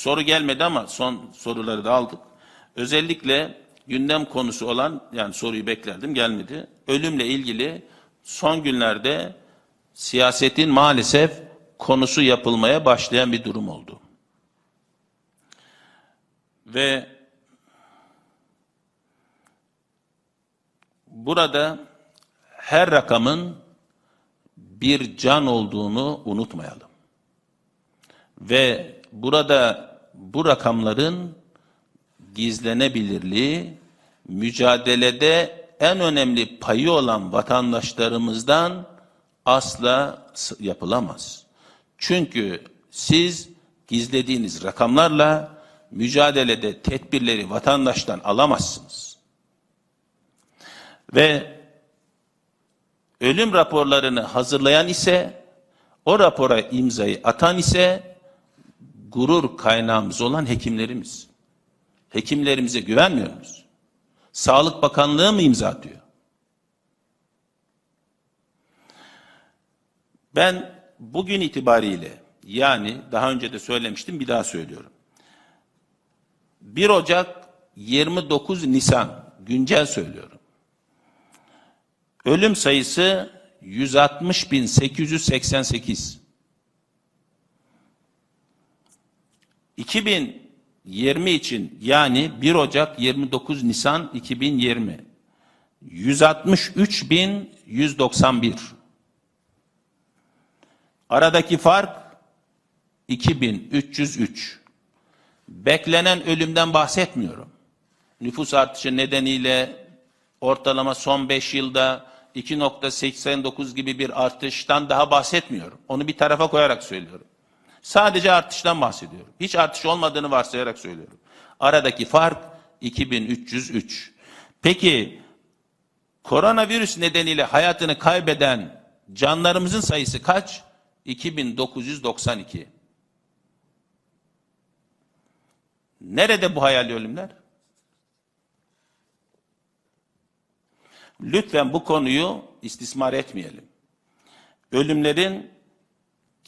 soru gelmedi ama son soruları da aldık. Özellikle gündem konusu olan yani soruyu beklerdim gelmedi. Ölümle ilgili son günlerde siyasetin maalesef konusu yapılmaya başlayan bir durum oldu. Ve burada her rakamın bir can olduğunu unutmayalım. Ve burada bu rakamların gizlenebilirliği, mücadelede en önemli payı olan vatandaşlarımızdan asla yapılamaz. Çünkü siz gizlediğiniz rakamlarla mücadelede tedbirleri vatandaştan alamazsınız. Ve ölüm raporlarını hazırlayan ise o rapora imzayı atan ise gurur kaynağımız olan hekimlerimiz. Hekimlerimize güvenmiyor muyuz? Sağlık Bakanlığı mı imza atıyor? Ben bugün itibariyle yani daha önce de söylemiştim bir daha söylüyorum. 1 Ocak 29 Nisan güncel söylüyorum. Ölüm sayısı 160.888. 2020 için yani 1 Ocak 29 Nisan 2020 163.191. Aradaki fark 2303. Beklenen ölümden bahsetmiyorum. Nüfus artışı nedeniyle ortalama son 5 yılda 2.89 gibi bir artıştan daha bahsetmiyorum. Onu bir tarafa koyarak söylüyorum. Sadece artıştan bahsediyorum. Hiç artış olmadığını varsayarak söylüyorum. Aradaki fark 2303. Peki koronavirüs nedeniyle hayatını kaybeden canlarımızın sayısı kaç? 2992. Nerede bu hayali ölümler? Lütfen bu konuyu istismar etmeyelim. Ölümlerin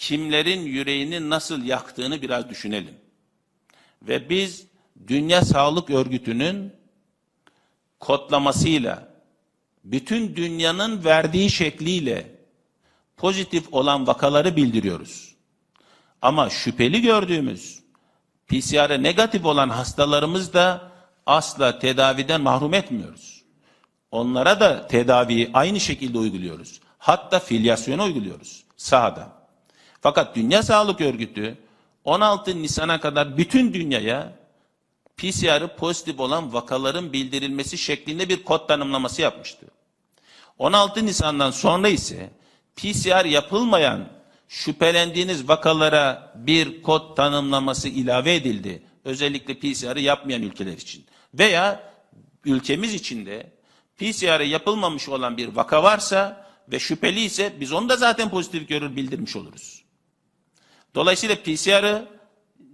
kimlerin yüreğini nasıl yaktığını biraz düşünelim. Ve biz Dünya Sağlık Örgütü'nün kodlamasıyla bütün dünyanın verdiği şekliyle pozitif olan vakaları bildiriyoruz. Ama şüpheli gördüğümüz PCR'e negatif olan hastalarımız da asla tedaviden mahrum etmiyoruz. Onlara da tedaviyi aynı şekilde uyguluyoruz. Hatta filyasyonu uyguluyoruz sahada. Fakat Dünya Sağlık Örgütü 16 Nisan'a kadar bütün dünyaya PCR'ı pozitif olan vakaların bildirilmesi şeklinde bir kod tanımlaması yapmıştı. 16 Nisan'dan sonra ise PCR yapılmayan şüphelendiğiniz vakalara bir kod tanımlaması ilave edildi. Özellikle PCR'ı yapmayan ülkeler için. Veya ülkemiz içinde PCR'ı yapılmamış olan bir vaka varsa ve şüpheli ise biz onu da zaten pozitif görür bildirmiş oluruz. Dolayısıyla PCR'ı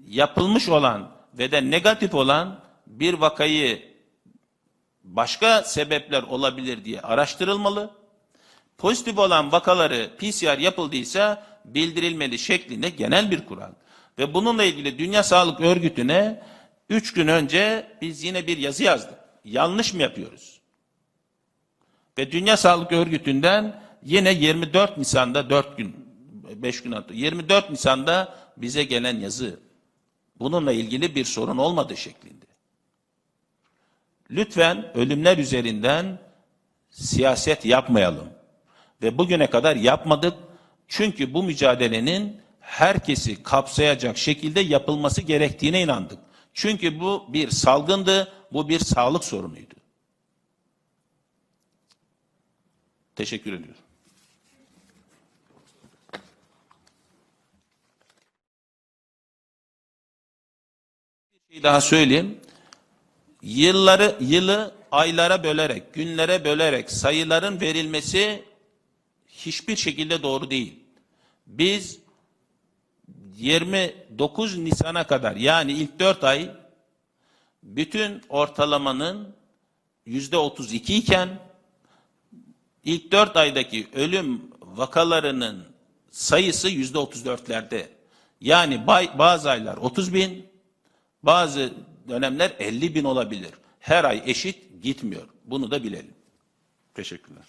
yapılmış olan ve de negatif olan bir vakayı başka sebepler olabilir diye araştırılmalı. Pozitif olan vakaları PCR yapıldıysa bildirilmeli şeklinde genel bir kural. Ve bununla ilgili Dünya Sağlık Örgütü'ne 3 gün önce biz yine bir yazı yazdık. Yanlış mı yapıyoruz? Ve Dünya Sağlık Örgütü'nden yine 24 Nisan'da 4 gün 5 gün attı. 24 Nisan'da bize gelen yazı bununla ilgili bir sorun olmadığı şeklinde. Lütfen ölümler üzerinden siyaset yapmayalım. Ve bugüne kadar yapmadık. Çünkü bu mücadelenin herkesi kapsayacak şekilde yapılması gerektiğine inandık. Çünkü bu bir salgındı, bu bir sağlık sorunuydu. Teşekkür ediyorum. Bir şey daha söyleyeyim. Yılları, yılı aylara bölerek, günlere bölerek sayıların verilmesi hiçbir şekilde doğru değil. Biz 29 Nisan'a kadar yani ilk 4 ay bütün ortalamanın yüzde 32 iken ilk 4 aydaki ölüm vakalarının sayısı yüzde 34'lerde. Yani bazı aylar 30 bin, Bazı dönemler 50 bin olabilir. Her ay eşit gitmiyor. Bunu da bilelim. Teşekkürler.